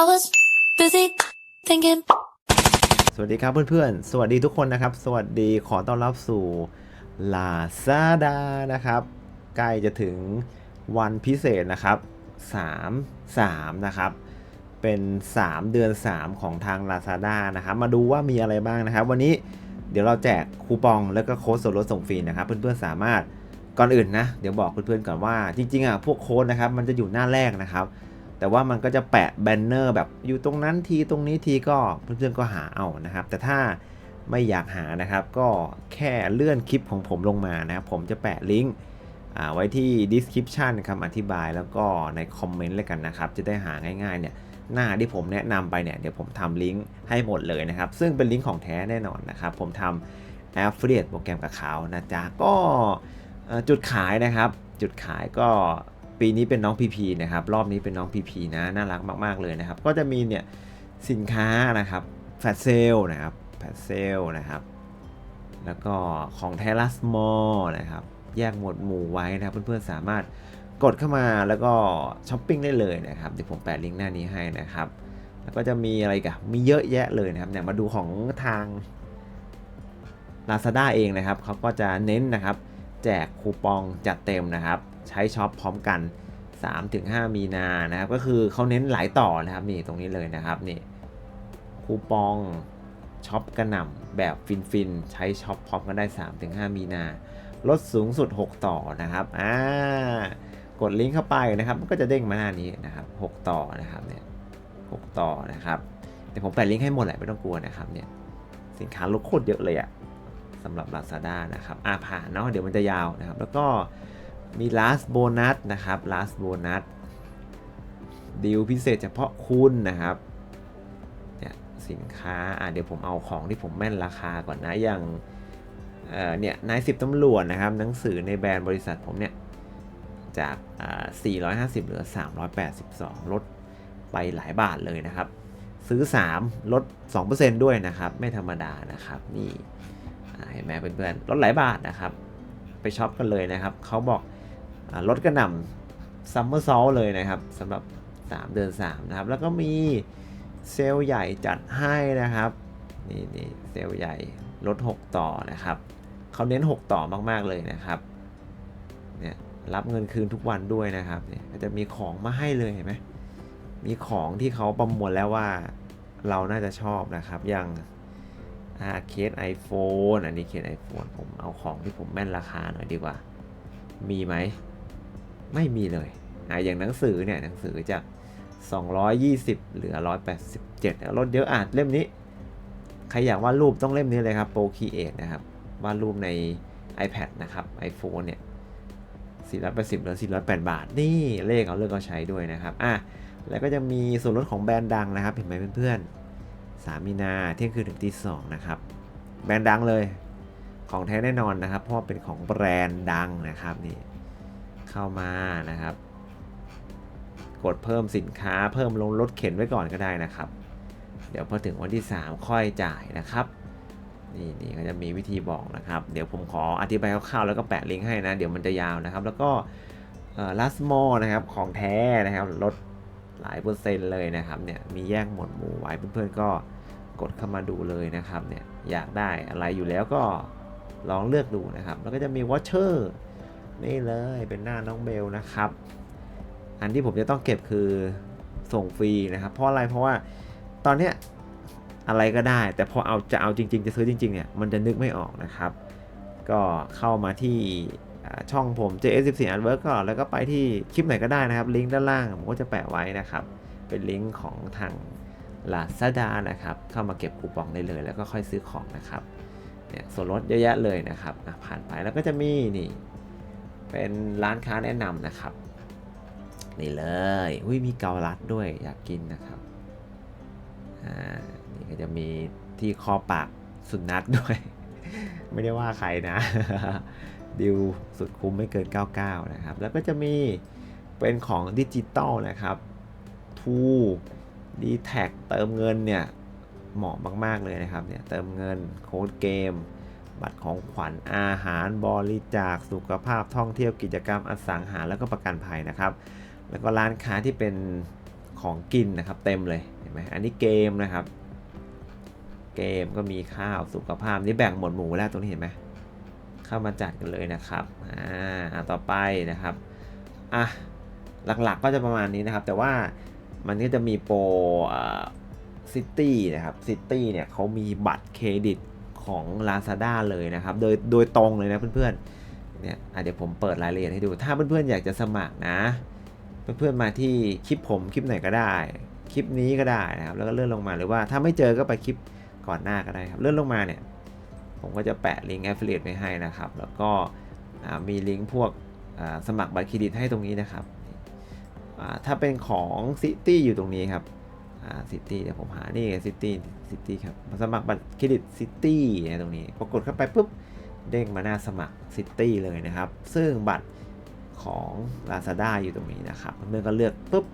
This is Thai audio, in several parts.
I was busy thinking. สวัสดีครับเพื่อนๆ สวัสดีทุกคนนะครับ สวัสดีขอต้อนรับสู่ Lazada นะครับ ใกล้จะถึงวันพิเศษนะครับ 3 3 นะครับ เป็น 3 เดือน 3 ของทาง Lazada นะครับ มาดูว่ามีอะไรบ้างนะครับ วันนี้เดี๋ยวเราแจกคูปองแล้วก็โค้ดส่วนลดส่งฟรีนะครับ เพื่อนๆสามารถก่อนอื่นนะ เดี๋ยวบอกเพื่อนๆก่อนว่าจริงๆอะพวกโค้ดนะครับมันจะอยู่หน้าแรกนะครับ แต่ว่ามันก็จะแปะแบนเนอร์แบบอยู่ตรงนั้นทีตรงนี้ทีก็เพื่อนๆก็หาเอานะครับ แต่ถ้าไม่อยากหานะครับ ก็แค่เลื่อนคลิปของผมลงมานะครับ ผมจะแปะลิงก์อ่าไว้ที่ description คำอธิบายแล้วก็ในคอมเมนต์เลยกันนะครับ จะได้หาง่ายๆเนี่ยหน้าที่ผมแนะนำไปเนี่ยเดี๋ยวผมทำลิงก์ให้หมดเลยนะครับ ซึ่งเป็นลิงก์ของแท้แน่นอนนะครับ ผมทำ affiliate โปรแกรมกับเขานะจ๊ะก็จุดขายนะครับ จุดขายก็ ปีนี้เป็นน้องพีพีนะครับ รอบนี้เป็นน้องพีพีนะ น่ารักมาก ๆ เลยนะครับ ก็จะมีเนี่ยสินค้านะครับแฟลชเซลนะครับแฟลชเซลนะครับ แล้วก็ของเทลัสมอลนะครับ แยกหมวดหมู่ไว้นะครับ เพื่อนๆสามารถกดเข้ามาแล้วก็ช้อปปิ้งได้เลยนะครับ เดี๋ยวผมแปะลิงก์หน้านี้ให้นะครับ แล้วก็จะมีอะไรกันมีเยอะแยะเลยนะครับเนี่ยมาดูของทาง Lazada เองนะครับ เขาก็จะเน้นนะครับ แจกคูปองจัดเต็มนะครับ ใช้ช็อปพร้อมกัน 3-5 มีนานะครับ ก็คือเขาเน้นหลายต่อนะครับนี่ตรงนี้เลยนะครับนี่คูปองช็อปกระหน่ำแบบฟินๆ ใช้ช็อปพร้อมกันได้ 3-5 มีนาลดสูงสุด 6 ต่อนะครับอ่ากดลิงก์เข้าไปนะครับมันก็จะเด้งมาหน้านี้นะครับ 6 ต่อนะครับเนี่ย6ต่อนะครับเดี๋ยวผมแปะลิงก์ให้หมดแหละไม่ต้องกลัวนะครับเนี่ยสินค้าลดโคตรเยอะเลยอะสำหรับ Lazada นะครับอ่าผ่านเนาะเดี๋ยวมันจะยาวนะครับ แล้วก็ มี last bonus นะครับ last bonus ดีลพิเศษเฉพาะคุณนะครับเนี่ยสินค้าอ่าเดี๋ยวผมเอาของที่ผมแม่นราคาก่อนนะอย่างเอ่อเนี่ยนายสิบตำรวจนะครับ หนังสือในแบรนด์บริษัทผมเนี่ย จากอ่า450 เหลือ 382 ลดไปหลายบาทเลยนะครับ ซื้อ 3 ลด 2%ด้วยนะครับ ไม่ธรรมดานะครับ นี่เห็นไหมเพื่อนๆลดหลายบาทนะครับ ไปช็อปกันเลยนะครับ เขาบอก ลดกระหน่ำซัมเมอร์ซอลเลยนะครับสำหรับ 3 เดือน 3 นะครับ แล้วก็มีเซลล์ใหญ่จัดให้นะครับนี่นี่เซลล์ใหญ่ลด 6 ต่อนะครับเขาเน้น 6 ต่อมากๆเลยนะครับเนี่ยรับเงินคืนทุกวันด้วยนะครับเนี่ยจะมีของมาให้เลยเห็นไหมมีของที่เขาประมวลแล้วว่าเราน่าจะชอบนะครับอย่างอาเคส iPhone อันนี้เคส iPhone ผมเอาของที่ผมแม่นราคาหน่อยดีกว่า มีไหม ไม่มีเลยอ่าอย่างหนังสือเนี่ยหนังสือจาก 220 เหลือ 187ลดเยอะอ่านเล่มนี้ ใครอยากวาดรูปต้องเล่มนี้เลยครับ Pro Create นะครับวาดรูปใน iPad นะครับ iPhone เนี่ย480เหลือ408 บาท นี่เลขเอาเลือกเอาใช้ด้วยนะครับอะแล้วก็จะมีส่วนลดของแบรนด์ดังนะครับ เห็นไหมเพื่อนๆ3มีนาเที่ยงคืนถึงตีสองนะครับ แบรนด์ดังเลย ของแท้แน่นอนนะครับ เพราะเป็นของแบรนด์ดังนะครับนี่ เข้ามานะครับ กดเพิ่มสินค้าเพิ่มลงลดเข็นไว้ก่อนก็ได้นะครับ เดี๋ยวพอถึงวันที่ 3 ค่อยจ่ายนะครับ นี่นี่ก็จะมีวิธีบอกนะครับ เดี๋ยวผมขออธิบายคร่าวๆแล้วก็แปะลิงก์ให้นะ เดี๋ยวมันจะยาวนะครับ แล้วก็ลัสมอนะครับของแท้นะครับลดหลายเปอร์เซ็นต์เลยนะครับเนี่ยมีแยกหมวดหมู่ไว้เพื่อนๆก็กดเข้ามาดูเลยนะครับเนี่ยอยากได้อะไรอยู่แล้วก็ลองเลือกดูนะครับ แล้วก็จะมีวอชเชอร์ นี่เลยเป็นหน้าน้องเบลนะครับ อันที่ผมจะต้องเก็บคือส่งฟรีนะครับ เพราะอะไรเพราะว่าตอนเนี้ยอะไรก็ได้ แต่พอเอาจะเอาจริง ๆ จะซื้อจริง ๆ เนี่ย มันจะนึกไม่ออกนะครับ ก็เข้ามาที่ช่องผม JS14 Adwork ก่อนแล้วก็ไปที่คลิปไหนก็ได้นะครับ ลิงก์ด้านล่างผมก็จะแปะไว้นะครับ เป็นลิงก์ของทาง Lazada นะครับ เข้ามาเก็บคูปองได้เลย แล้วก็ค่อยซื้อของนะครับเนี่ยส่วนลดเยอะแยะเลยนะครับผ่านไปแล้วก็จะมีนี่ เป็นร้านค้าแนะนำนะครับ นี่เลยอุ้ยมีเกาลัดด้วยอยากกินนะครับ อ่า นี่ก็จะมีที่คอปากสุนัขด้วย ไม่ได้ว่าใครนะ ดิวสุดคุ้มไม่เกิน 99 นะครับ แล้วก็จะมีเป็นของดิจิตอลนะครับทูดีแท็กเติมเงินเนี่ยเหมาะมาก ๆ เลยนะครับเนี่ยเติมเงินโค้ดเกม บัตรของขวัญอาหารบริจาคสุขภาพท่องเที่ยวกิจกรรมอสังหาแล้วก็ประกันภัยนะครับ แล้วก็ร้านค้าที่เป็นของกินนะครับ เต็มเลยเห็นไหมอันนี้เกมนะครับ เกมก็มีข้าวสุขภาพนี่แบ่งหมวดหมู่แล้วตรงนี้เห็นไหมเข้ามาจัดกันเลยนะครับอ่าต่อไปนะครับอะหลักๆก็จะประมาณนี้นะครับ แต่ว่ามันก็จะมีโปรซิตี้นะครับซิตี้เนี่ยเขามีบัตรเครดิต ของ Lazada เลยนะครับ โดยโดยตรงเลยนะเพื่อนๆ เนี่ยเดี๋ยวผมเปิดรายละเอียดให้ดู ถ้าเพื่อนๆ อยากจะสมัครนะ เพื่อนๆ มาที่คลิปผมคลิปไหนก็ได้ คลิปนี้ก็ได้นะครับ แล้วก็เลื่อนลงมาหรือว่าถ้าไม่เจอก็ไปคลิปก่อนหน้าก็ได้ครับ เลื่อนลงมาเนี่ย ผมก็จะแปะลิงก์ affiliate ไว้ให้นะครับ แล้วก็มีลิงก์พวกสมัครบัตรเครดิตให้ตรงนี้นะครับถ้าเป็นของ City อยู่ตรงนี้ครับ อ่าซิตี้เดี๋ยวผมหานี่ซิตี้ซิตี้ครับสมัครบัตรเครดิตซิตี้ตรงนี้พอกดเข้าไปปุ๊บเด้งมาหน้าสมัครซิตี้เลยนะครับ ซึ่งบัตรของ Lazada อยู่ตรงนี้นะครับ เพื่อนก็เลือกปุ๊บ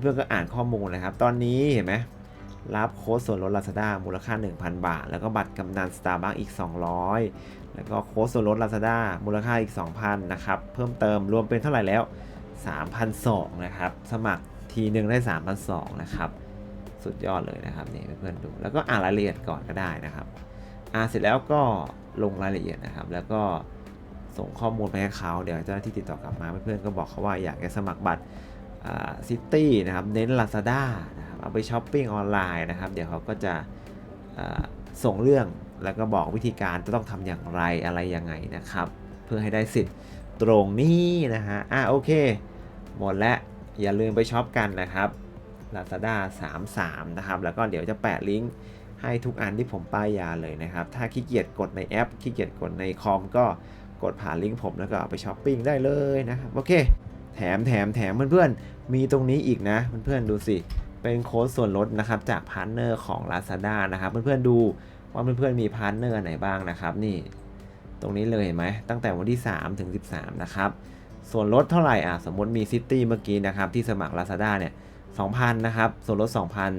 เพื่อนก็อ่านข้อมูลนะครับ ตอนนี้เห็นไหมรับโค้ดส่วนลด Lazada มูลค่า 1,000 บาท แล้วก็บัตรกำนัน Starbucks อีก 200 แล้วก็โค้ดส่วนลด Lazada มูลค่าอีก 2,000 นะครับ เพิ่มเติมรวมเป็นเท่าไหร่แล้ว 3,200 นะครับ สมัคร ทีหนึ่งได้ 3,200 นะครับ สุดยอดเลยนะครับนี่เพื่อนๆดู แล้วก็อ่านรายละเอียดก่อนก็ได้นะครับ อ่านเสร็จแล้วก็ลงรายละเอียดนะครับ แล้วก็ส่งข้อมูลไปให้เขาเดี๋ยวเจ้าหน้าที่ติดต่อกลับมาเพื่อนๆก็บอกเขาว่าอยากจะสมัครบัตรซิตี้นะครับ เน้น Lazada นะครับ เอาไปช้อปปิ้งออนไลน์นะครับ เดี๋ยวเขาก็จะส่งเรื่องแล้วก็บอกวิธีการจะต้องทำอย่างไรอะไรยังไงนะครับ เพื่อให้ได้สิทธิ์ตรงนี้นะฮะ อะโอเค หมดแล้ว อย่าลืมไปช็อปกันนะครับ Lazada 33 นะครับ แล้วก็เดี๋ยวจะแปะลิงก์ให้ทุกอันที่ผมป้ายยาเลยนะครับ ถ้าขี้เกียจกดในแอป ขี้เกียจกดในคอมก็กดผ่านลิงก์ผมแล้วก็เอาไปช้อปปิ้งได้เลยนะครับ โอเค แถมแถมแถมเพื่อนๆ มีตรงนี้อีกนะ เพื่อนๆดูสิ เป็นโค้ดส่วนลดนะครับ จากพาร์ทเนอร์ของ Lazada นะครับ เพื่อนๆดูว่าเพื่อนๆมีพาร์ทเนอร์ไหนบ้างนะครับ นี่ ตรงนี้เลยเห็นไหมตั้งแต่วันที่ 3 ถึง 13 นะครับ ส่วนลดเท่าไหร่อะสมมติมีซิตี้เมื่อกี้นะครับที่สมัคร Lazada เนี่ย2,000นะครับส่วนลด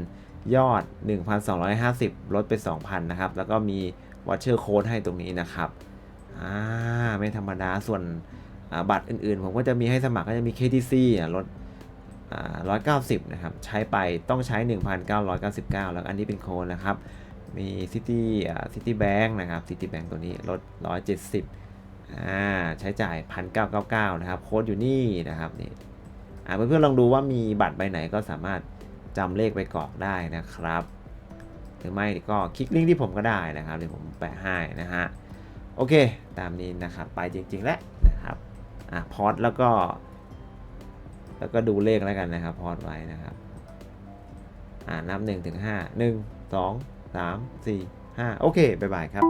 2,000 ยอด 1,250 ลดไป 2,000นะครับแล้วก็มีวอชเชอร์โค้ดให้ตรงนี้นะครับอ่าไม่ธรรมดาส่วนบัตรอื่นๆ ผมก็จะมีให้สมัครก็จะมี KTC อะลดอ่า190 นะครับ ใช้ไปต้องใช้ 1,999 แล้วอันนี้เป็นโค้ดนะครับ มี City อ่า City Bank นะครับ City Bank ตัวนี้ลด 170 อ่าใช้จ่าย 1,999 นะครับ โค้ดอยู่นี่นะครับนี่อ่าเพื่อนๆลองดูว่ามีบัตรใบไหนก็สามารถจำเลขไปกรอกได้นะครับ หรือไม่ก็คลิกลิงก์ที่ผมก็ได้นะครับเดี๋ยวผมแปะให้นะฮะโอเค ตามนี้นะครับ ไปจริง ๆ แล้วนะครับอะพอดแล้วก็ แล้วก็ดูเลขแล้วกันนะครับ พอดไว้นะครับอ่านับหนึ่งถึงห้าหนึ่งสองสามสี่ห้าโอเค บ๊ายบายครับ